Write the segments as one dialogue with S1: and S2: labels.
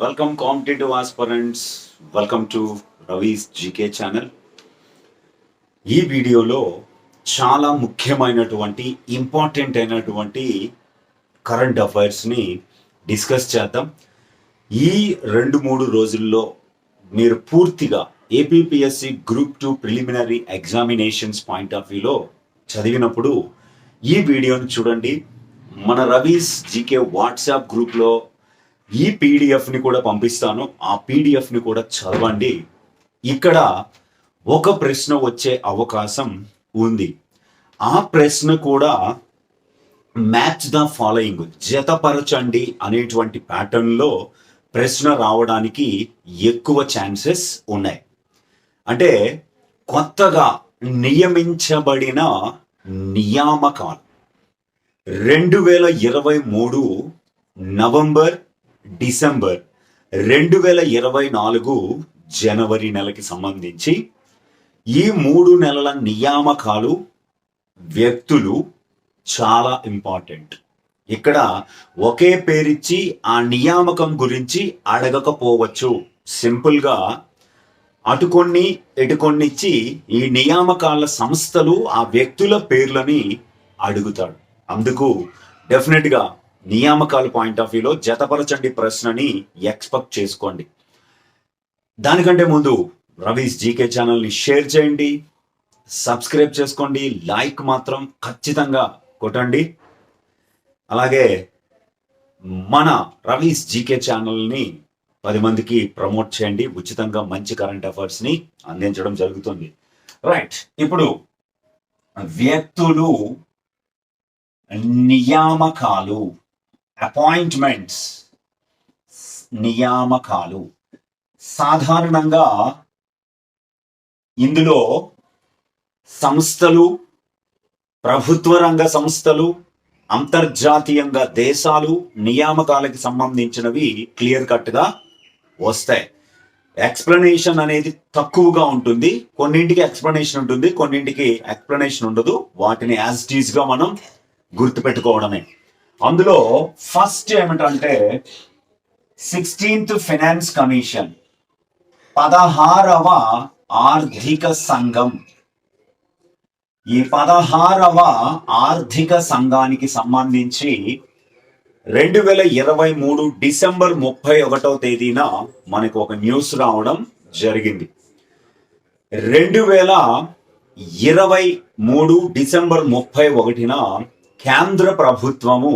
S1: Welcome competitive aspirants welcome to Ravi's GK channel ఈ వీడియోలో చాలా ముఖ్యమైనటువంటి ఇంపార్టెంట్ అయినటువంటి కరెంట్ అఫైర్స్ని డిస్కస్ చేద్దాం. ఈ రెండు మూడు రోజుల్లో మీరు పూర్తిగా APPSC group two preliminary examinations point of వ్యూలో చదివినప్పుడు ఈ వీడియోని చూడండి. మన రవీస్ జీకే వాట్సాప్ గ్రూప్లో ఈ పీడిఎఫ్ని కూడా పంపిస్తాను. ఆ పీడిఎఫ్ని కూడా చదవండి. ఇక్కడ ఒక ప్రశ్న వచ్చే అవకాశం ఉంది. ఆ ప్రశ్న కూడా మ్యాచ్ ద ఫాలోయింగ్ జతపరచండి అనేటువంటి ప్యాటర్న్లో ప్రశ్న రావడానికి ఎక్కువ ఛాన్సెస్ ఉన్నాయి. అంటే కొత్తగా నియమించబడిన నియామకాలు. రెండు వేల ఇరవై మూడు నవంబర్ డిసెంబర్ రెండు వేల ఇరవై నాలుగు జనవరి నెలకి సంబంధించి ఈ మూడు నెలల నియామకాలు వ్యక్తులు చాలా ఇంపార్టెంట్. ఇక్కడ ఒకే పేరిచ్చి ఆ నియామకం గురించి అడగకపోవచ్చు. సింపుల్గా అటు కొన్ని ఇటు కొన్నిచ్చి ఈ నియామకాల సంస్థలు ఆ వ్యక్తుల పేర్లని అడుగుతాడు. అందుకు డెఫినెట్గా నియామకాల పాయింట్ ఆఫ్ వ్యూలో జతపరచండి ప్రశ్నని ఎక్స్పెక్ట్ చేసుకోండి. దానికంటే ముందు రవీస్ జీకే ఛానల్ని షేర్ చేయండి సబ్స్క్రైబ్ చేసుకోండి లైక్ మాత్రం ఖచ్చితంగా కొట్టండి. అలాగే మన రవీస్ జీకే ఛానల్ని పది మందికి ప్రమోట్ చేయండి ఉచితంగా మంచి కరెంట్ అఫైర్స్ని అందించడం జరుగుతుంది. రైట్ ఇప్పుడు వ్యక్తులు నియామకాలు అపాయింట్మెంట్స్ నియామకాలు. సాధారణంగా ఇందులో సంస్థలు ప్రభుత్వ రంగ సంస్థలు అంతర్జాతీయంగా దేశాలు నియామకాలకి సంబంధించినవి క్లియర్ కట్గా వస్తాయి. ఎక్స్ప్లెనేషన్ అనేది తక్కువగా ఉంటుంది. కొన్నింటికి ఎక్స్ప్లెనేషన్ ఉంటుంది కొన్నింటికి ఎక్స్ప్లెనేషన్ ఉండదు. వాటిని యాజ్ టీజ్గా మనం గుర్తుపెట్టుకోవడమే. అందులో ఫస్ట్ ఏమిటంటే సిక్స్టీన్త్ ఫైనాన్స్ కమిషన్ పదహారవ ఆర్థిక సంఘం. ఈ పదహారవ ఆర్థిక సంఘానికి సంబంధించి రెండు వేల ఇరవై మూడు డిసెంబర్ ముప్పై ఒకటో తేదీన మనకు ఒక న్యూస్ రావడం జరిగింది. రెండు వేల ఇరవై మూడు డిసెంబర్ ముప్పై ఒకటిన కేంద్ర ప్రభుత్వము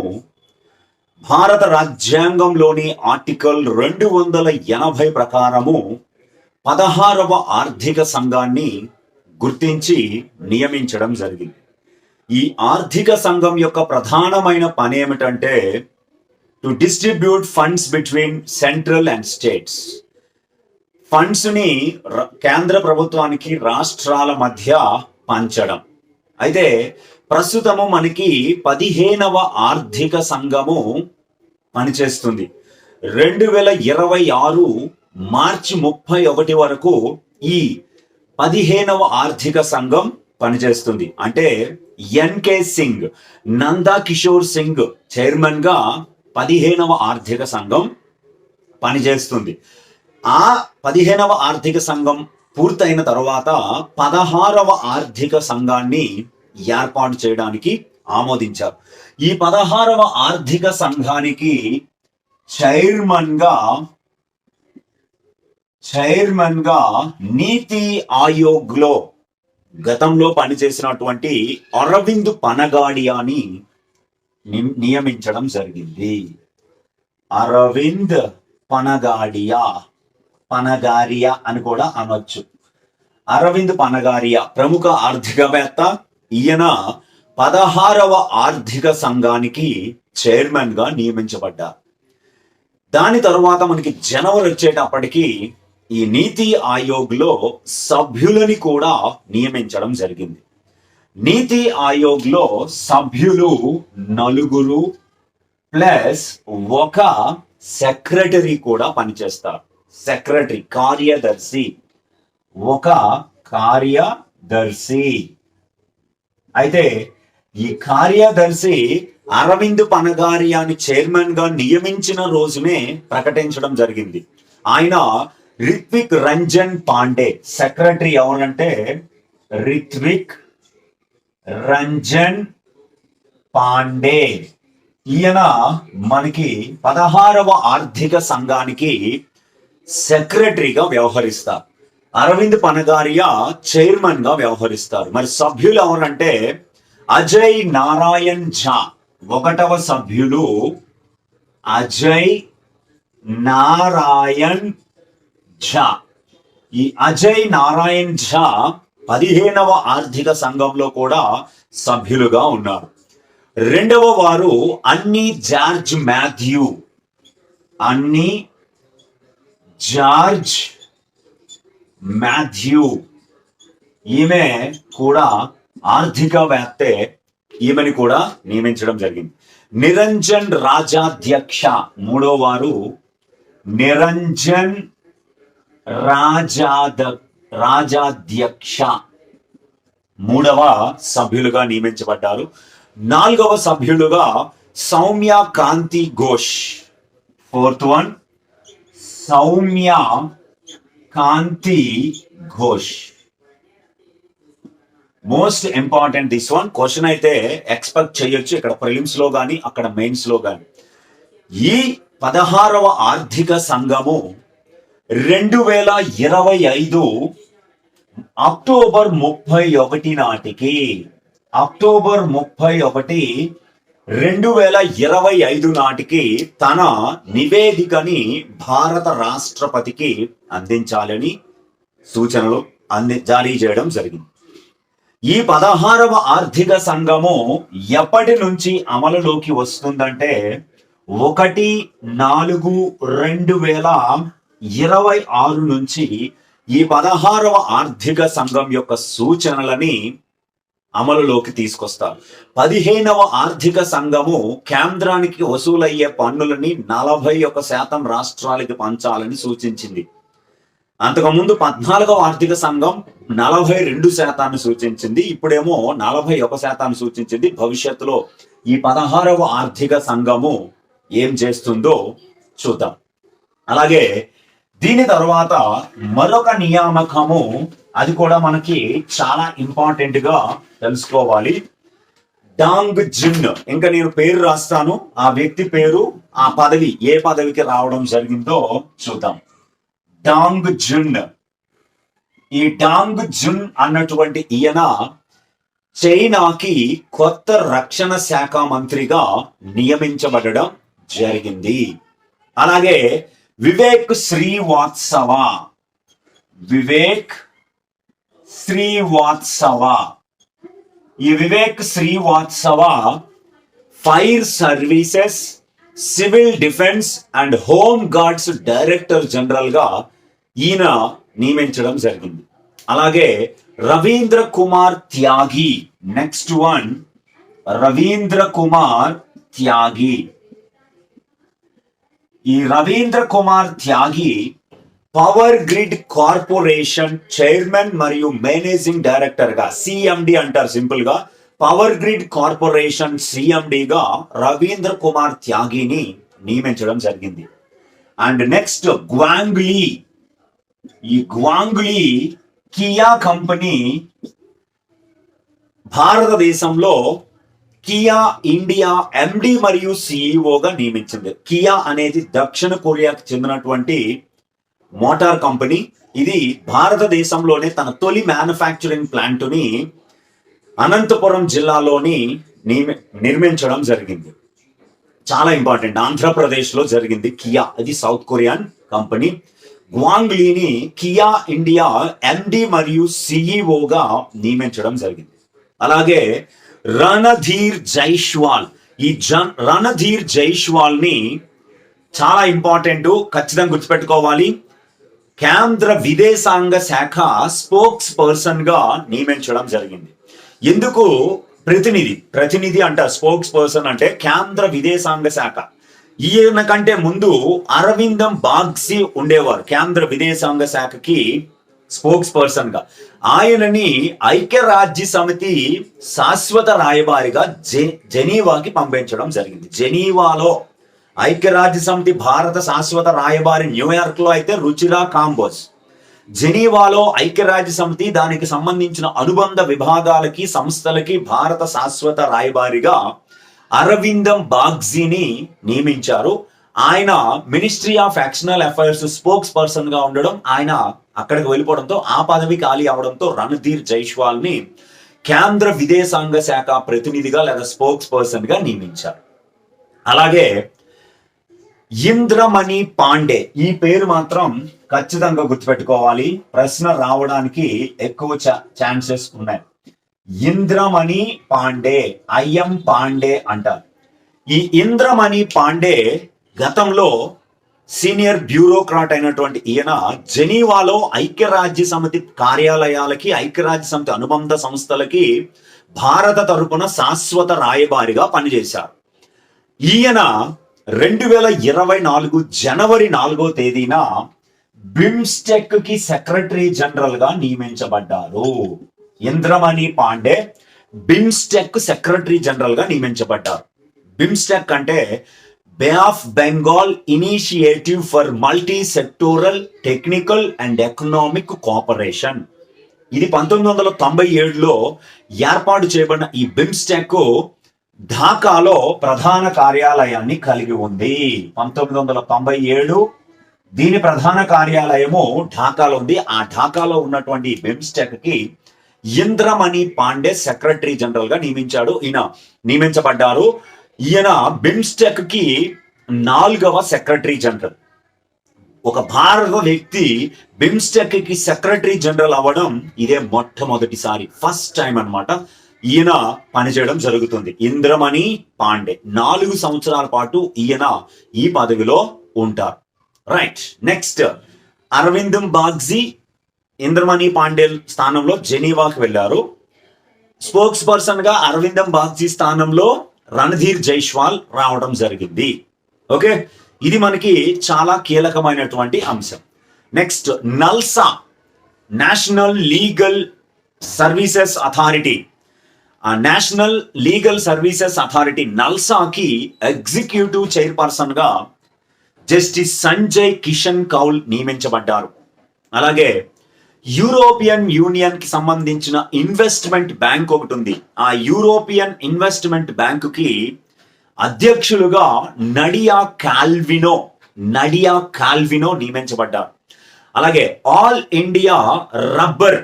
S1: భారత రాజ్యాంగంలోని ఆర్టికల్ రెండు వందల ఎనభై ప్రకారము పదహారవ ఆర్థిక సంఘాన్ని గుర్తించి నియమించడం జరిగింది. ఈ ఆర్థిక సంఘం యొక్క ప్రధానమైన పని ఏమిటంటే to distribute funds between central and states ఫండ్స్ని కేంద్ర ప్రభుత్వానికి రాష్ట్రాల మధ్య పంచడం. అయితే ప్రస్తుతము మనకి పదిహేనవ ఆర్థిక సంఘము పనిచేస్తుంది. రెండు వేల ఇరవై ఆరు మార్చి ముప్పై ఒకటి వరకు ఈ పదిహేనవ ఆర్థిక సంఘం పనిచేస్తుంది. అంటే ఎన్కే సింగ్ నందా కిషోర్ సింగ్ చైర్మన్గా పదిహేనవ ఆర్థిక సంఘం పనిచేస్తుంది. ఆ పదిహేనవ ఆర్థిక సంఘం పూర్తయిన తర్వాత పదహారవ ఆర్థిక సంఘాన్ని ఏర్పాటు చేయడానికి ఆమోదించారు. ఈ పదహారవ ఆర్థిక సంఘానికి చైర్మన్గా చైర్మన్గా నీతి ఆయోగ్లో గతంలో పనిచేసినటువంటి అరవింద్ పనగాడియాని ని- నియమించడం జరిగింది. అరవింద్ పనగాడియా పనగారియా అని కూడా అనొచ్చు. అరవింద్ పనగారియా ప్రముఖ ఆర్థికవేత్త ఈయన పదహారవ ఆర్థిక సంఘానికి చైర్మన్గా నియమించబడ్డారు. దాని తర్వాత మనకి జనవరి వచ్చేటప్పటికి ఈ నీతి ఆయోగ్లో సభ్యులని కూడా నియమించడం జరిగింది. నీతి ఆయోగ్లో సభ్యులు నలుగురు ప్లస్ ఒక సెక్రటరీ కూడా పనిచేస్తారు. సెక్రటరీ కార్యదర్శి. ఒక కార్యదర్శి. అయితే ఈ కార్యదర్శి అరవింద్ పనగారియాని చైర్మన్గా నియమించిన రోజునే ప్రకటించడం జరిగింది. ఆయన రిత్విక్ రంజన్ పాండే సెక్రటరీ ఎవరంటే రిత్విక్ రంజన్ పాండే. ఈయన మనకి పదహారవ ఆర్థిక సంఘానికి సెక్రటరీగా వ్యవహరిస్తారు. అరవింద్ పనగారియా చైర్మన్గా వ్యవహరిస్తారు. మరి సభ్యులు ఎవరంటే అజయ్ నారాయణ్ ఝా. ఒకటవ సభ్యులు అజయ్ నారాయణ్ ఝా. ఈ అజయ్ నారాయణ్ ఝా పదిహేనవ ఆర్థిక సంఘంలో కూడా సభ్యులుగా ఉన్నారు. రెండవ వారు అన్ని జార్జ్ మాథ్యూ. అన్ని జార్జ్ మాథ్యూ. ఈమె కూడా ఆర్థికవేత్తే ఈమెని కూడా నియమించడం జరిగింది. నిరంజన్ రాజాధ్యక్ష మూడో వారు నిరంజన్ రాజాద రాజాధ్యక్ష మూడవ సభ్యులుగా నియమించబడ్డారు. నాలుగవ సభ్యులుగా Soumya Kanti Ghosh. Fourth one Soumya Kanti Ghosh most important this one question అయితే ఎక్స్పెక్ట్ చేయొచ్చు ఇక్కడ ప్రిలిమ్స్లో కానీ అక్కడ మెయిన్స్లో కానీ ఈ పదహారవ ఆర్థిక సంఘము రెండు వేల ఇరవై ఐదు అక్టోబర్ ముప్పై ఒకటి నాటికి అక్టోబర్ ముప్పై ఒకటి రెండు వేల ఇరవై ఐదు నాటికి తన నివేదికని భారత రాష్ట్రపతికి అందించాలని సూచనలు అంది జారీ చేయడం జరిగింది. ఈ పదహారవ ఆర్థిక సంఘము ఎప్పటి నుంచి అమలులోకి వస్తుందంటే ఒకటి నాలుగు రెండు వేల ఇరవై ఆరు నుంచి ఈ పదహారవ ఆర్థిక సంఘం యొక్క సూచనలని అమలులోకి తీసుకొస్తారు పదిహేనవ ఆర్థిక సంఘము కేంద్రానికి వసూలయ్యే పన్నులని నలభై ఒక శాతం రాష్ట్రాలకి పంచాలని సూచించింది. అంతకుముందు పద్నాలుగవ ఆర్థిక సంఘం నలభై రెండు శాతాన్ని సూచించింది ఇప్పుడేమో నలభై ఒక శాతాన్ని సూచించింది. భవిష్యత్తులో ఈ పదహారవ ఆర్థిక సంఘము ఏం చేస్తుందో చూద్దాం. అలాగే దీని తర్వాత మరొక నియామకము అది కూడా మనకి చాలా ఇంపార్టెంట్గా తెలుసుకోవాలి. Dong Jin. ఇంకా నేను పేరు రాస్తాను. ఆ వ్యక్తి పేరు ఆ పదవి ఏ పదవికి రావడం జరిగిందో చూద్దాం. Dong Jun. ఈ డాంగ్ జున్ అన్నటువంటి ఈయన చైనాకి కొత్త రక్షణ శాఖ మంత్రిగా నియమించబడడం జరిగింది. అలాగే వివేక్ శ్రీవాత్సవ. వివేక్ శ్రీవాత్సవ. ఈ Vivek Srivastava fire services civil defence and home guards director జనరల్గా ఈయన నియమించడం జరిగింది. అలాగే రవీంద్ర కుమార్ త్యాగి నెక్స్ట్ వన్ రవీంద్ర కుమార్ త్యాగి. ఈ Ravindra Kumar Tyagi power grid corporation chairman మరియు మేనేజింగ్ డైరెక్టర్గా సిఎండి అంటారు సింపుల్గా. పవర్ గ్రిడ్ కార్పొరేషన్ సిఎండిగా రవీంద్ర కుమార్ త్యాగిని నియమించడం జరిగింది. అండ్ నెక్స్ట్ గ్వాంగ్లీ ఈ గ్వాంగ్లీ కియా కంపెనీ భారతదేశంలో కియా ఇండియా ఎండి మరియు సిఇఓగా నియమించింది. కియా అనేది దక్షిణ కొరియాకు చెందినటువంటి మోటార్ కంపెనీ ఇది భారతదేశంలోనే తన తొలి మ్యానుఫ్యాక్చరింగ్ ప్లాంట్ని అనంతపురం జిల్లాలోని నియమి- నిర్మించడం జరిగింది. చాలా ఇంపార్టెంట్ ఆంధ్రప్రదేశ్లో జరిగింది కియా. అది సౌత్ కొరియన్ కంపెనీ. గ్వాంగ్లీని కియా ఇండియా ఎండి మరియు సిఇఓగా నియమించడం జరిగింది. అలాగే రణధీర్ జైష్వాల్. ఈ జన్ రణధీర్ జైష్వాల్ని చాలా ఇంపార్టెంట్ ఖచ్చితంగా గుర్తుపెట్టుకోవాలి. కేంద్ర విదేశాంగ శాఖ స్పోక్స్ పర్సన్గా నియమించడం జరిగింది. ఎందుకు? ప్రతినిధి ప్రతినిధి అంటారు స్పోక్స్ పర్సన్ అంటే కేంద్ర విదేశాంగ శాఖ. ఈయన కంటే ముందు అరవిందం బాగ్సి ఉండేవారు కేంద్ర విదేశాంగ శాఖకి స్పోక్స్ పర్సన్గా ఆయనని ఐక్యరాజ్య సమితి శాశ్వత రాయబారిగా జె జెనీవాకి పంపించడం జరిగింది. జెనీవాలో ఐక్యరాజ్య సమితి భారత శాశ్వత రాయబారి న్యూయార్క్లో అయితే రుచిరా కాంబోస్ జెనీవాలో ఐక్యరాజ్య సమితి దానికి సంబంధించిన అనుబంధ విభాగాలకి సంస్థలకి భారత శాశ్వత రాయబారిగా అరవిందం బాగ్జీని నియమించారు. ఆయన మినిస్ట్రీ ఆఫ్ ఎక్స్టర్నల్ అఫైర్స్ స్పోక్స్ పర్సన్గా ఉండడం ఆయన అక్కడికి వెళ్ళిపోవడంతో ఆ పదవి ఖాళీ అవడంతో రణధీర్ జైష్వాల్ని కేంద్ర విదేశాంగ శాఖ ప్రతినిధిగా లేదా స్పోక్స్ పర్సన్గా నియమించారు. అలాగే ఇంద్రమణి పాండే. ఈ పేరు మాత్రం ఖచ్చితంగా గుర్తుపెట్టుకోవాలి. ప్రశ్న రావడానికి ఎక్కువ ఛాన్సెస్ ఉన్నాయి. ఇంద్రమణి పాండే ఐఎం పాండే అంటారు. ఈ ఇంద్రమణి పాండే గతంలో సీనియర్ బ్యూరోక్రాట్ అయినటువంటి ఈయన జెనీవాలో ఐక్యరాజ్య సమితి కార్యాలయాలకి ఐక్యరాజ్య సమితి అనుబంధ సంస్థలకి భారత తరపున శాశ్వత రాయబారిగా పనిచేశారు. ఈయన రెండు వేల ఇరవై నాలుగు జనవరి నాలుగో తేదీన బిమ్స్టెక్కి సెక్రటరీ జనరల్గా నియమించబడ్డారు. ఇంద్రమణి పాండే బిమ్స్టెక్ సెక్రటరీ జనరల్గా నియమించబడ్డారు. బిమ్స్టెక్ అంటే bay of Bengal initiative for multi sectoral technical and economic cooperation. ఇది పంతొమ్మిది వందల తొంభై ఏడులో ఏర్పాటు చేయబడిన ఈ బిమ్స్టెక్ ఢాకాలో ప్రధాన కార్యాలయాన్ని కలిగి ఉంది. పంతొమ్మిది వందల తొంభై ఏడు దీని ప్రధాన కార్యాలయము ఢాకాలో ఉంది. ఆ ఢాకాలో ఉన్నటువంటి బిమ్స్టెక్కి ఇంద్రమణి పాండే సెక్రటరీ జనరల్గా నియమించాడు. ఈయన నియమించబడ్డారు. ఈయన బిమ్స్టెక్కి నాలుగవ సెక్రటరీ జనరల్. ఒక భారత వ్యక్తి బిమ్స్టెక్కి సెక్రటరీ జనరల్ అవ్వడం ఇదే మొట్టమొదటిసారి ఫస్ట్ టైం అన్నమాట. ఈయన పనిచేయడం జరుగుతుంది. ఇంద్రమణి పాండే. నాలుగు సంవత్సరాల పాటు ఈయన ఈ పదవిలో ఉంటారు. రైట్ నెక్స్ట్ అరవిందం బాగ్జీ ఇంద్రమణి పాండే స్థానంలో జెనీవాకి వెళ్ళారు. స్పోక్స్ పర్సన్గా అరవిందం బాగ్జీ స్థానంలో రణధీర్ జైష్వాల్ రావడం జరిగింది. ఓకే ఇది మనకి చాలా కీలకమైనటువంటి అంశం. Next NALSA. National legal services authority national legal services authority నల్సాకి executive చైర్పర్సన్గా జస్టిస్ సంజయ్ కిషన్ కౌల్ నియమించబడ్డారు. అలాగే యూరోపియన్ యూనియన్కి సంబంధించిన ఇన్వెస్ట్మెంట్ బ్యాంక్ ఒకటి ఉంది ఆ యూరోపియన్ ఇన్వెస్ట్మెంట్ బ్యాంకుకి అధ్యక్షులుగా నడియా కాల్వినో నడియా కాల్వినో నియమించబడ్డారు. అలాగే all India rubber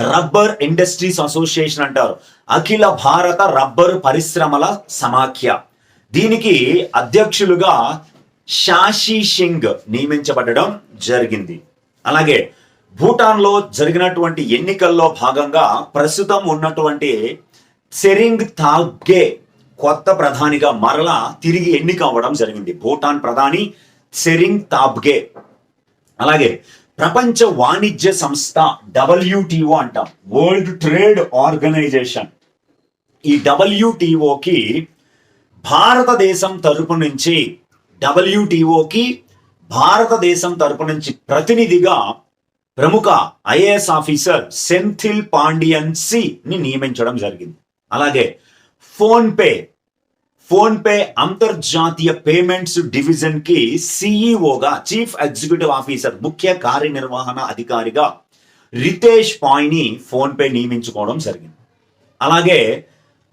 S1: rubber industries association అంటారు. అఖిల భారత రబ్బర్ పరిశ్రమల సమాఖ్య. దీనికి అధ్యక్షులుగా షాషి సింగ్ నియమించబడడం జరిగింది. అలాగే భూటాన్లో జరిగినటువంటి ఎన్నికల్లో భాగంగా ప్రస్తుతం ఉన్నటువంటి సెరింగ్ తాగ్గే కొత్త ప్రధానిగా మరలా తిరిగి ఎన్నిక అవ్వడం జరిగింది. భూటాన్ ప్రధాని సెరింగ్ తాబ్గే అలాగే ప్రపంచ వాణిజ్య సంస్థ డబ్ల్యూటిఓ అంటాం. వరల్డ్ ట్రేడ్ ఆర్గనైజేషన్ ఈ డబ్ల్యూటిఓకి భారతదేశం తరపు నుంచి డబ్ల్యూటిఓకి భారతదేశం తరపు నుంచి ప్రతినిధిగా ప్రముఖ ఐఏఎస్ ఆఫీసర్ సెంథిల్ పాండియన్సీని ని నియమించడం జరిగింది. అలాగే ఫోన్పే ఫోన్ పే అంతర్జాతీయ పేమెంట్స్ డివిజన్కి సిఇఓగా చీఫ్ ఎగ్జిక్యూటివ్ ఆఫీసర్ ముఖ్య కార్యనిర్వహణ అధికారిగా రితేష్ పాయ్ని ఫోన్ పే నియమించుకోవడం జరిగింది. అలాగే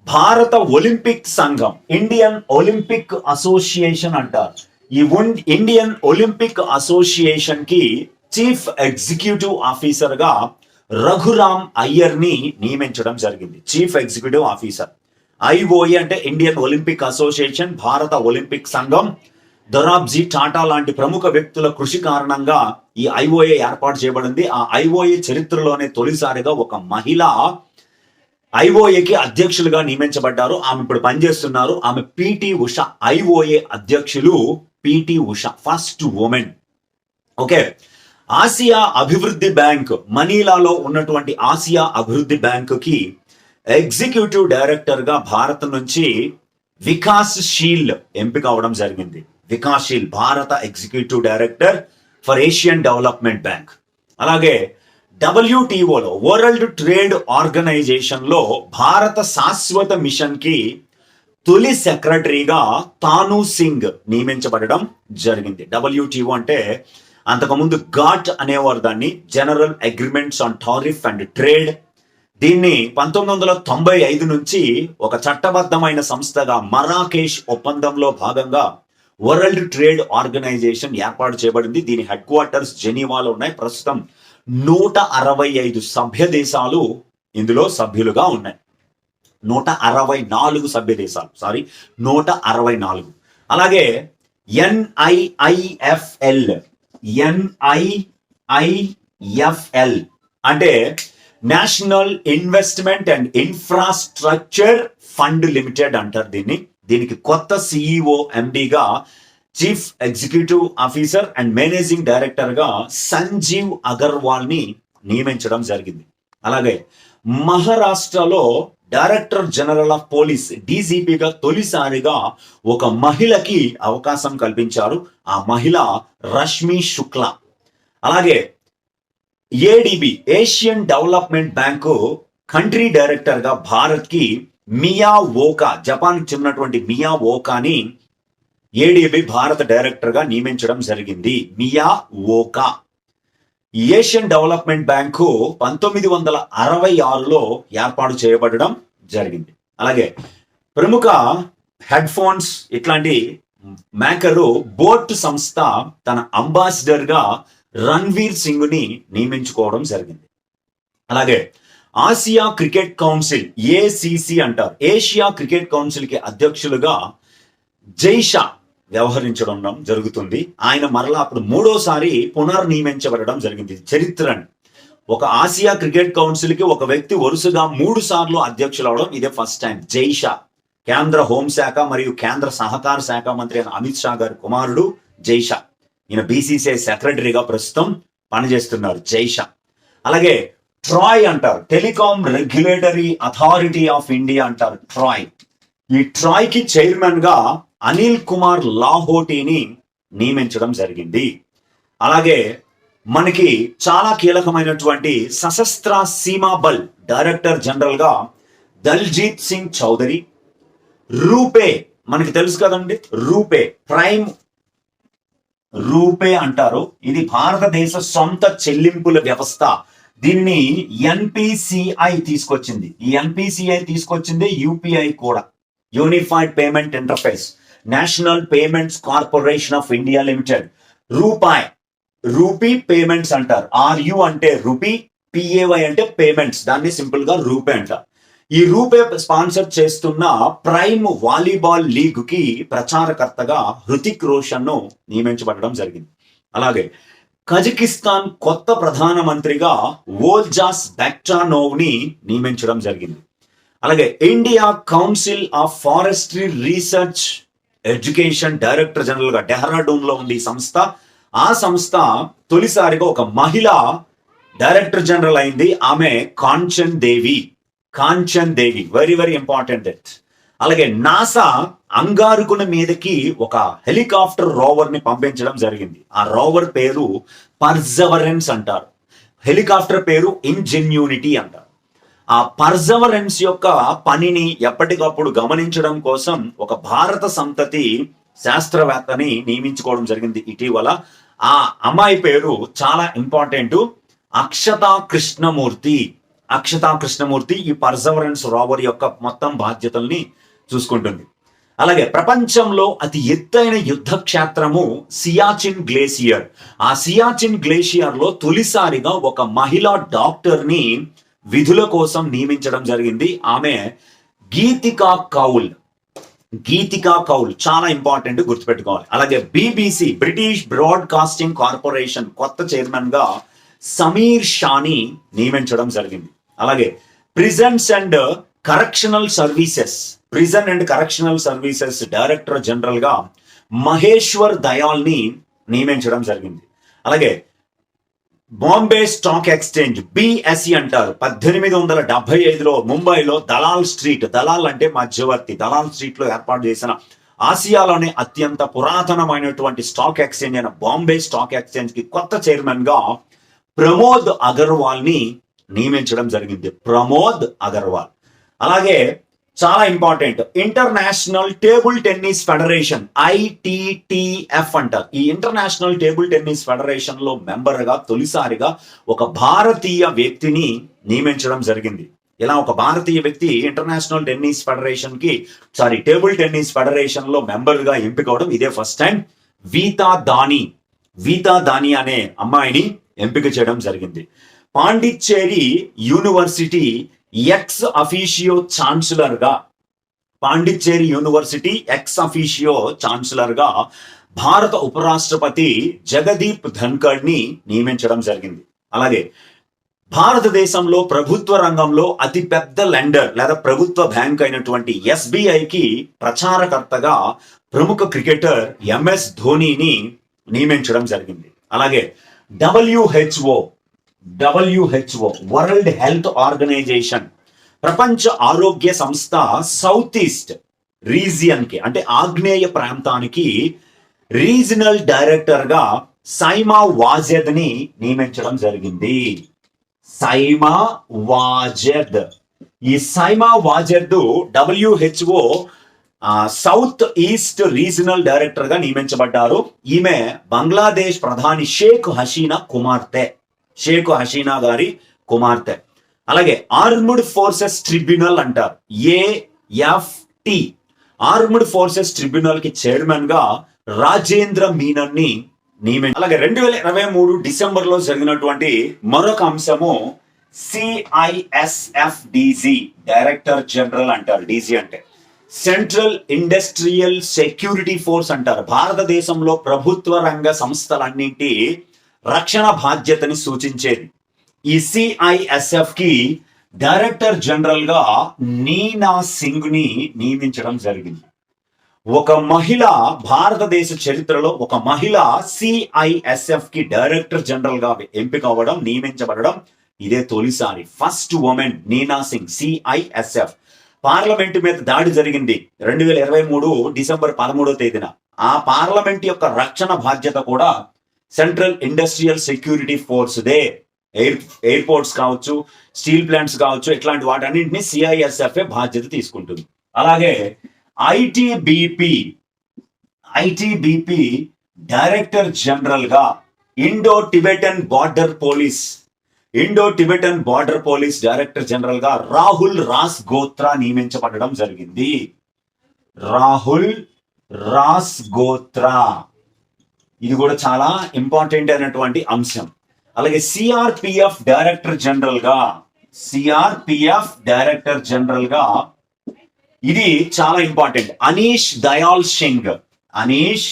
S1: భారత ఒలింపిక్ సంఘం ఇండియన్ ఒలింపిక్ అసోసియేషన్ అంటారు. ఈ ఉన్- ఇండియన్ ఒలింపిక్ అసోసియేషన్కి చీఫ్ ఎగ్జిక్యూటివ్ ఆఫీసర్గా రఘురామ్ అయ్యర్ని నియమించడం జరిగింది చీఫ్ ఎగ్జిక్యూటివ్ ఆఫీసర్. ఐఓఏ అంటే ఇండియన్ ఒలింపిక్ అసోసియేషన్ భారత ఒలింపిక్ సంఘం దొరాబ్జీ టాటా లాంటి ప్రముఖ వ్యక్తుల కృషి కారణంగా ఈ ఐఓఏ ఏర్పాటు చేయబడింది. ఆ ఐఓఏ చరిత్రలోనే తొలిసారిగా ఒక మహిళ ఐఓఏకి అధ్యక్షులుగా నియమించబడ్డారు. ఆమె ఇప్పుడు పనిచేస్తున్నారు. ఆమె పిటి ఉష ఐఓఏ అధ్యక్షులు PT Usha first women. Okay. Asia అభివృద్ధి బ్యాంక్ మనీలాలో ఉన్నటువంటి ఆసియా అభివృద్ధి బ్యాంకుకి ఎగ్జిక్యూటివ్ డైరెక్టర్గా భారత్ నుంచి వికాస్ షీల్ ఎంపిక అవడం జరిగింది. వికాస్ షీల్ భారత executive director for Asian development bank. అలాగే డబ్ల్యూటీఓలో వరల్డ్ ట్రేడ్ ఆర్గనైజేషన్లో భారత శాశ్వత మిషన్కి తొలి సెక్రటరీగా తాను సింగ్ నియమించబడడం జరిగింది. డబ్ల్యూటీఓ అంటే అంతకుముందు ఘాట్ అనేవారు దాన్ని general agreements on tariff and trade దీన్ని పంతొమ్మిది వందల తొంభై ఐదు నుంచి ఒక చట్టబద్ధమైన సంస్థగా మరాకేష్ ఒప్పందంలో భాగంగా వరల్డ్ ట్రేడ్ ఆర్గనైజేషన్ ఏర్పాటు చేయబడింది. దీని హెడ్ క్వార్టర్స్ జెనీవాలో ఉన్నాయి. ప్రస్తుతం నూట అరవై ఐదు సభ్య దేశాలు ఇందులో సభ్యులుగా ఉన్నాయి. నూట అరవై నాలుగు సభ్య దేశాలు సారీ నూట అరవై నాలుగు. అలాగే ఎన్ఐఐఎఫ్ఎల్ ఎన్ఐఐఎఫ్ఎల్ అంటే national investment and infrastructure fund limited అంటారు దీన్ని. దీనికి కొత్త CEO ఎండిగా chief executive officer and managing డైరెక్టర్గా సంజీవ్ అగర్వాల్ని నియమించడం జరిగింది. అలాగే మహారాష్ట్రలో డైరెక్టర్ జనరల్ ఆఫ్ పోలీస్ డీజీపీగా తొలిసారిగా ఒక మహిళకి అవకాశం కల్పించారు. ఆ మహిళ రష్మి శుక్లా. అలాగే ADB Asian development bank country డైరెక్టర్గా భారత్కి మియా ఓకా జపాన్ చెందినటువంటి మియా ఓకాని ఏడిబి భారత డైరెక్టర్గా నియమించడం జరిగింది. మియా ఓకా. ఏషియన్ డెవలప్మెంట్ బ్యాంకు పంతొమ్మిది వందల అరవై ఆరులో ఏర్పాటు చేయబడడం జరిగింది. అలాగే ప్రముఖ హెడ్ ఫోన్స్ ఇట్లాంటి మేకరు బోట్ సంస్థ తన అంబాసిడర్గా రణ్వీర్ సింగ్ని నియమించుకోవడం జరిగింది. అలాగే ఆసియా క్రికెట్ కౌన్సిల్ ఏసిసి అంటారు. ఏషియా క్రికెట్ కౌన్సిల్కి అధ్యక్షులుగా జైషా వ్యవహరించడం జరుగుతుంది. ఆయన మరలా అప్పుడు మూడోసారి పునర్నియమించబడడం జరిగింది. చరిత్రని. ఒక ఆసియా క్రికెట్ కౌన్సిల్కి ఒక వ్యక్తి వరుసగా మూడు సార్లు అధ్యక్షులు అవడం ఇదే ఫస్ట్ టైం. జైషా కేంద్ర హోంశాఖ మరియు కేంద్ర సహకార శాఖ మంత్రి అయిన అమిత్ షా గారి కుమారుడు జైషా. ఈయన బీసీసీఐ సెక్రటరీగా ప్రస్తుతం పనిచేస్తున్నారు జైషా. అలాగే ట్రాయ్ అంటారు telecom regulatory authority of India అంటారు ట్రాయ్. ఈ ట్రాయ్కి చైర్మన్గా అనిల్ కుమార్ లాహోటీని నియమించడం జరిగింది. అలాగే మనకి చాలా కీలకమైనటువంటి సశస్త్ర సీమా బల్ డైరెక్టర్ జనరల్గా దల్జీత్ సింగ్ చౌదరి రూపే మనకి తెలుసు కదండి రూపే ప్రైమ్ రూపే అంటారు. ఇది భారతదేశ సొంత చెల్లింపుల వ్యవస్థ. దీన్ని ఎన్పిసిఐ తీసుకొచ్చింది. ఈ ఎన్పిసిఐ తీసుకొచ్చింది యూపీఐ కూడా. Unified payment interface national payments corporation of India limited RuPay. Rupee payments అంటారు. ఆర్యు అంటే రూపీ పిఏవై అంటే పేమెంట్స్. దాన్ని సింపుల్గా రూపే అంటారు. ఈ రూపే స్పాన్సర్ చేస్తున్న ప్రైమ్ వాలీబాల్ లీగ్కి ప్రచారకర్తగా హృతిక్ రోషన్ను నియమించబడడం జరిగింది. అలాగే కజకిస్తాన్ కొత్త ప్రధానమంత్రిగా వోల్జాస్ బెక్టానోవ్ని నియమించడం జరిగింది. అలాగే India council of forestry research education director జనరల్గా డెహ్రాడూన్లో ఉంది ఈ సంస్థ. ఆ సంస్థ తొలిసారిగా ఒక మహిళ డైరెక్టర్ జనరల్ అయింది. ఆమె Kanchan Devi. Kanchan Devi. Very very important it అలాగే నాసా అంగారుకుల మీదకి ఒక హెలికాప్టర్ రోవర్ని పంపించడం జరిగింది. ఆ రోవర్ పేరు పర్జవరెన్స్ అంటారు. హెలికాప్టర్ పేరు ఇంజెన్యూనిటీ అంటారు. ఆ పర్జవరెన్స్ యొక్క పనిని ఎప్పటికప్పుడు గమనించడం కోసం ఒక భారత సంతతి శాస్త్రవేత్తని నియమించుకోవడం జరిగింది ఇటీవల. ఆ అమ్మాయి పేరు చాలా ఇంపార్టెంట్ అక్షతా కృష్ణమూర్తి. అక్షతా కృష్ణమూర్తి ఈ పర్సవరెన్స్ రోవర్ యొక్క మొత్తం బాధ్యతల్ని చూసుకుంటుంది. అలాగే ప్రపంచంలో అతి ఎత్తైన యుద్ధ క్షేత్రము సియాచిన్ గ్లేసియర్. ఆ సియాచిన్ గ్లేషియర్లో తొలిసారిగా ఒక మహిళా డాక్టర్ని విధుల కోసం నియమించడం జరిగింది. ఆమె గీతికా కౌల్. గీతికా కౌల్ చాలా ఇంపార్టెంట్ గుర్తుపెట్టుకోవాలి. అలాగే బీబీసీ బ్రిటిష్ బ్రాడ్కాస్టింగ్ కార్పొరేషన్ కొత్త చైర్మన్గా సమీర్ షాని నియమించడం జరిగింది. అలాగే prisons and correctional services prison and correctional services director జనరల్గా మహేశ్వర్ దయాల్ని నియమించడం జరిగింది. అలాగే బాంబే స్టాక్ ఎక్స్చేంజ్ బిఎస్సి అంటారు. పద్దెనిమిది వందల డెబ్బై ఐదులో ముంబైలో దలాల్ స్ట్రీట్ దలాల్ అంటే మధ్యవర్తి దలాల్ స్ట్రీట్లో ఏర్పాటు చేసిన ఆసియాలోనే అత్యంత పురాతనమైనటువంటి స్టాక్ ఎక్స్చేంజ్ అయిన బాంబే స్టాక్ ఎక్స్చేంజ్కి కొత్త చైర్మన్గా ప్రమోద్ అగర్వాల్ని నియమించడం జరిగింది. ప్రమోద్ అగర్వాల్. అలాగే చాలా important international table tennis federation ITTF అంటారు. ఈ ఇంటర్నేషనల్ టేబుల్ టెన్నిస్ ఫెడరేషన్లో మెంబర్గా తొలిసారిగా ఒక భారతీయ వ్యక్తిని నియమించడం జరిగింది. ఇలా ఒక భారతీయ వ్యక్తి ఇంటర్నేషనల్ టెన్నిస్ ఫెడరేషన్కి సారీ టేబుల్ టెన్నిస్ ఫెడరేషన్లో మెంబర్గా ఎంపిక అవడం ఇదే ఫస్ట్ టైం. వీతా దాని వీతా దాని అనే అమ్మాయిని ఎంపిక చేయడం జరిగింది. పాండిచ్చేరి యూనివర్సిటీ ఎక్స్ అఫీషియో ఛాన్సలర్గా పాండిచ్చేరి యూనివర్సిటీ ఎక్స్ అఫీషియో ఛాన్సలర్గా భారత ఉపరాష్ట్రపతి జగదీప్ ధన్కర్ని నియమించడం జరిగింది. అలాగే భారతదేశంలో ప్రభుత్వ రంగంలో అతిపెద్ద లెండర్ లేదా ప్రభుత్వ బ్యాంక్ అయినటువంటి ఎస్బీఐకి ప్రచారకర్తగా ప్రముఖ క్రికెటర్ ఎంఎస్ ధోనిని నియమించడం జరిగింది. అలాగే WHO WHO world health organization ప్రపంచ ఆరోగ్య సంస్థ సౌత్ ఈస్ట్ రీజియన్కి అంటే ఆగ్నేయ ప్రాంతానికి రీజనల్ డైరెక్టర్గా సైమా వాజెద్ని నియమించడం జరిగింది. సైమా వాజెద్. ఈ Saima Wazed WHO south east regional director నియమించబడ్డారు. ఈమె బంగ్లాదేశ్ ప్రధాని షేక్ హసీనా కుమార్తె. షేక్ హసీనా గారి కుమార్తె. అలాగే ఆర్మ్డ్ ఫోర్సెస్ ట్రిబ్యునల్ అంటారు. ఏఎఫ్టి ఆర్మ్డ్ ఫోర్సెస్ ట్రిబ్యునల్కి చైర్మన్గా రాజేంద్ర మీనన్ని నియమి అలాగే రెండు వేల ఇరవై మూడు డిసెంబర్లో జరిగినటువంటి మరొక అంశము సిఐఎస్ఎఫ్డిజి డైరెక్టర్ జనరల్ అంటారు డీజీ అంటే. సెంట్రల్ ఇండస్ట్రియల్ సెక్యూరిటీ ఫోర్స్ అంటారు. భారతదేశంలో ప్రభుత్వ రంగ సంస్థలన్నింటి రక్షణ బాధ్యతని సూచించేది. ఈ సిఐఎస్ఎఫ్కి డైరెక్టర్ జనరల్గా నీనా సింగ్ని నియమించడం జరిగింది. ఒక మహిళ భారతదేశ చరిత్రలో ఒక మహిళ సిఐఎస్ఎఫ్కి డైరెక్టర్ జనరల్గా ఎంపిక అవ్వడం నియమించబడడం ఇదే తొలిసారి. First women Neena Singh CISF parliament మీద దాడి జరిగింది రెండు వేల ఇరవై మూడు డిసెంబర్ పదమూడో తేదీన. ఆ పార్లమెంట్ యొక్క రక్షణ బాధ్యత కూడా సెంట్రల్ ఇండస్ట్రియల్ సెక్యూరిటీ ఫోర్స్దే ఎయిర్ ఎయిర్పోర్ట్స్ కావచ్చు స్టీల్ ప్లాంట్స్ కావచ్చు ఇట్లాంటి వాటన్నింటినీ సిఐఎస్ఎఫ్ఏ బాధ్యత తీసుకుంటుంది. అలాగే ఐటీబీపీ ఐటీబీపీ డైరెక్టర్ జనరల్గా Indo Tibetan border police Indo Tibetan border police director జనరల్గా రాహుల్ రాస్ గోత్రా నియమించబడడం జరిగింది. రాహుల్ రాస్ గోత్రా ఇది కూడా చాలా ఇంపార్టెంట్ అయినటువంటి అంశం. అలాగే సిఆర్పిఎఫ్ డైరెక్టర్ జనరల్గా సిఆర్పిఎఫ్ డైరెక్టర్ జనరల్గా ఇది చాలా ఇంపార్టెంట్ అనీష్ దయాల్ సింగ్ అనీష్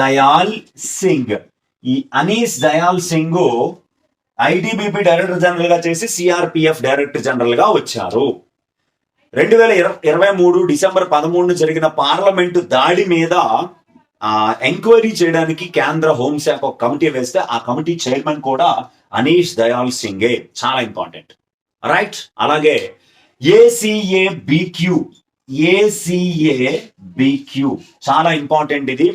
S1: దయాల్ సింగ్ ఈ అనీష్ దయాల్ సింగ్ ఐటీబీపీ డైరెక్టర్ జనరల్గా చేసి సిఆర్పిఎఫ్ డైరెక్టర్ జనరల్గా వచ్చారు. రెండు వేల ఇరవై మూడు డిసెంబర్ పదమూడును జరిగిన పార్లమెంటు దాడి మీద ఎంక్వైరీ చేయడానికి కేంద్ర హోంశాఖ ఒక కమిటీ వేస్తే ఆ కమిటీ చైర్మన్ కూడా అనీష్ దయాల్ సింగే. చాలా ఇంపార్టెంట్. రైట్? అలాగే ఏసీఏ బిక్యూ ఏసీఏ బిక్యూ చాలా ఇంపార్టెంట్ ఇది.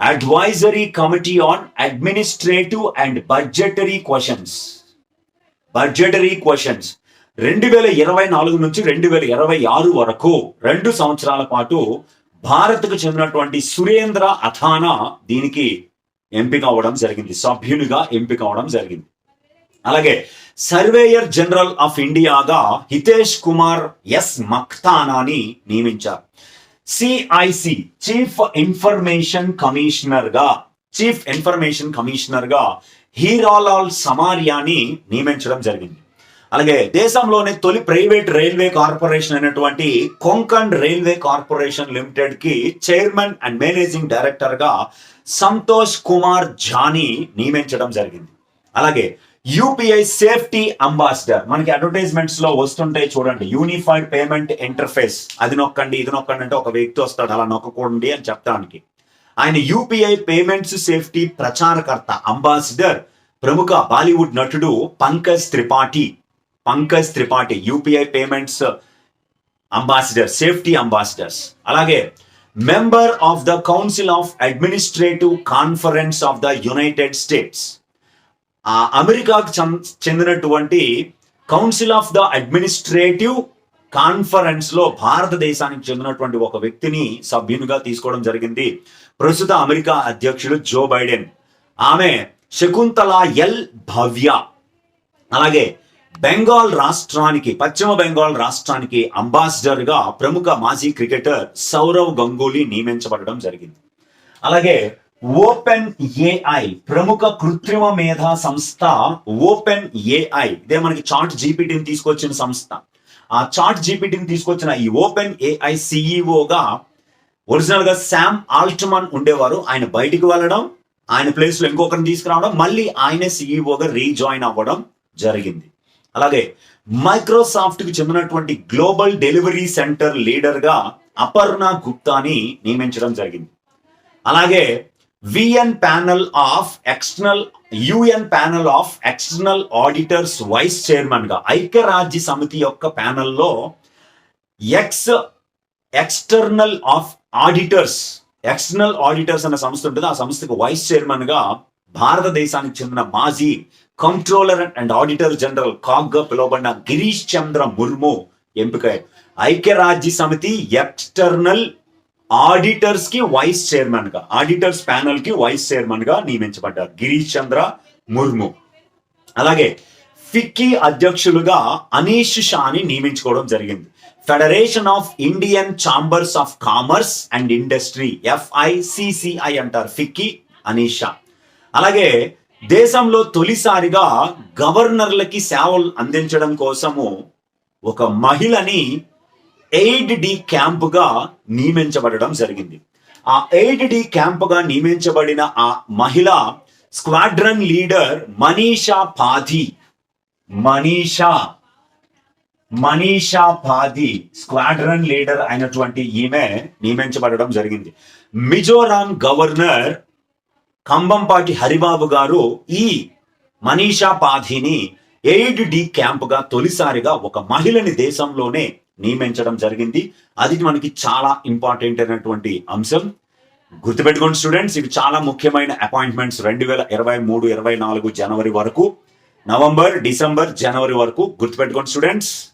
S1: Advisory committee on administrative and budgetary questions budgetary questions రెండు వేల ఇరవై నాలుగు నుంచి రెండు వేల ఇరవై ఆరు వరకు రెండు సంవత్సరాల పాటు భారత్కు చెందినటువంటి సురేంద్ర అథానా దీనికి ఎంపిక అవ్వడం జరిగింది. సభ్యునిగా ఎంపిక అవ్వడం జరిగింది. అలాగే సర్వేయర్ జనరల్ ఆఫ్ ఇండియాగా హితేష్ కుమార్ ఎస్ మక్తానాని నియమించారు. సిఐసి చీఫ్ ఇన్ఫర్మేషన్ కమిషనర్గా చీఫ్ ఇన్ఫర్మేషన్ కమిషనర్గా హీరాలాల్ సమారియాని నియమించడం జరిగింది. అలాగే దేశంలోనే తొలి ప్రైవేట్ రైల్వే కార్పొరేషన్ అయినటువంటి కొంకణ్ రైల్వే కార్పొరేషన్ లిమిటెడ్కి చైర్మన్ అండ్ మేనేజింగ్ డైరెక్టర్గా సంతోష్ కుమార్ జానీ నియమించడం జరిగింది. అలాగే యూపీఐ సేఫ్టీ అంబాసిడర్ మనకి అడ్వర్టైజ్మెంట్స్లో వస్తుంటాయి చూడండి యూనిఫైడ్ పేమెంట్ ఇంటర్ఫేస్ అది నొక్కండి ఇది నొక్కండి అంటే ఒక వ్యక్తి వస్తాడు అలా నొక్కకూడండి అని చెప్పడానికి ఆయన యూపీఐ పేమెంట్స్ సేఫ్టీ ప్రచారకర్త అంబాసిడర్ ప్రముఖ బాలీవుడ్ నటుడు Pankaj Tripathi. Pankaj Tripathi UPI payments ambassador safety ambassadors అలాగే member of the council of administrative conference of the United States. ఆ అమెరికాకు చెందినటువంటి కౌన్సిల్ ఆఫ్ ద అడ్మినిస్ట్రేటివ్ కాన్ఫరెన్స్లో భారతదేశానికి చెందినటువంటి ఒక వ్యక్తిని సభ్యునిగా తీసుకోవడం జరిగింది. ప్రస్తుత అమెరికా అధ్యక్షుడు జో బైడెన్. ఆమె శకుంతల ఎల్ భవ్య. అలాగే బెంగాల్ రాష్ట్రానికి పశ్చిమ బెంగాల్ రాష్ట్రానికి అంబాసిడర్గా ప్రముఖ మాజీ క్రికెటర్ సౌరవ్ గంగూలీ నియమించబడడం జరిగింది. అలాగే ఓపెన్ ఏఐ ప్రముఖ కృత్రిమ మేధా సంస్థ ఓపెన్ ఏఐ ఇదే మనకి చాట్ జీపీటీని తీసుకొచ్చిన సంస్థ. ఆ చాట్ జీపీటీని తీసుకొచ్చిన ఈ ఓపెన్ ఏఐ సిఇఓగా ఒరిజినల్గా శామ్ ఆల్ట్మన్ ఉండేవారు. ఆయన బయటికి వెళ్ళడం ఆయన ప్లేస్లో ఇంకొకరిని తీసుకురావడం మళ్ళీ ఆయనే సిఇఓగా రీజాయిన్ అవ్వడం జరిగింది. అలాగే మైక్రోసాఫ్ట్కు చెందినటువంటి గ్లోబల్ డెలివరీ సెంటర్ లీడర్గా అపర్ణ గుప్తాని నియమించడం జరిగింది. అలాగే VN panel of external UN panel of external auditors vice చైర్మన్గా ఐక్యరాజ్య సమితి యొక్క ప్యానల్లో ex external of auditors external auditors అనే సంస్థ ఉంటుంది. ఆ సంస్థకు వైస్ చైర్మన్గా భారతదేశానికి చెందిన మాజీ కంట్రోలర్ అండ్ ఆడిటర్ జనరల్ కాగ్గా పిలువబడిన గిరీష్ చంద్ర ముర్ము ఎంపికయ్యారు ఐక్యరాజ్య సమితి ఎక్స్టర్నల్ ఆడిటర్స్కి వైస్ చైర్మన్గా ఆడిటర్స్ ప్యానల్కి వైస్ చైర్మన్గా నియమించబడ్డారు గిరీష్ చంద్ర ముర్ము. అలాగే ఫిక్కీ అధ్యక్షులుగా అనీష్ షాని నియమించుకోవడం జరిగింది. Federation of Indian chambers of commerce and industry FICCI అంటారు ఫిక్కీ అనీష్ షా. అలాగే దేశంలో తొలిసారిగా గవర్నర్లకి సేవలు అందించడం కోసము ఒక మహిళని ఎయిడ్ డి క్యాంపుగా నియమించబడడం జరిగింది. ఆ ఎయిడ్ డి క్యాంపుగా నియమించబడిన ఆ మహిళ squadron leader Manisha Padhi. Manisha Manisha Padhi squadron leader అయినటువంటి ఈమె నియమించబడడం జరిగింది. మిజోరాం గవర్నర్ కంబంపాటి హరిబాబు గారు ఈ మనీషా పాధిని ఎయిడ్ డి క్యాంప్గా తొలిసారిగా ఒక మహిళని దేశంలోనే నియమించడం జరిగింది. అది మనకి చాలా ఇంపార్టెంట్ అయినటువంటి అంశం. గుర్తుపెట్టుకోండి స్టూడెంట్స్ ఇవి చాలా ముఖ్యమైన అపాయింట్మెంట్స్. రెండు వేల ఇరవై మూడు ఇరవై నాలుగు జనవరి వరకు నవంబర్ డిసెంబర్ జనవరి వరకు గుర్తుపెట్టుకోండి స్టూడెంట్స్.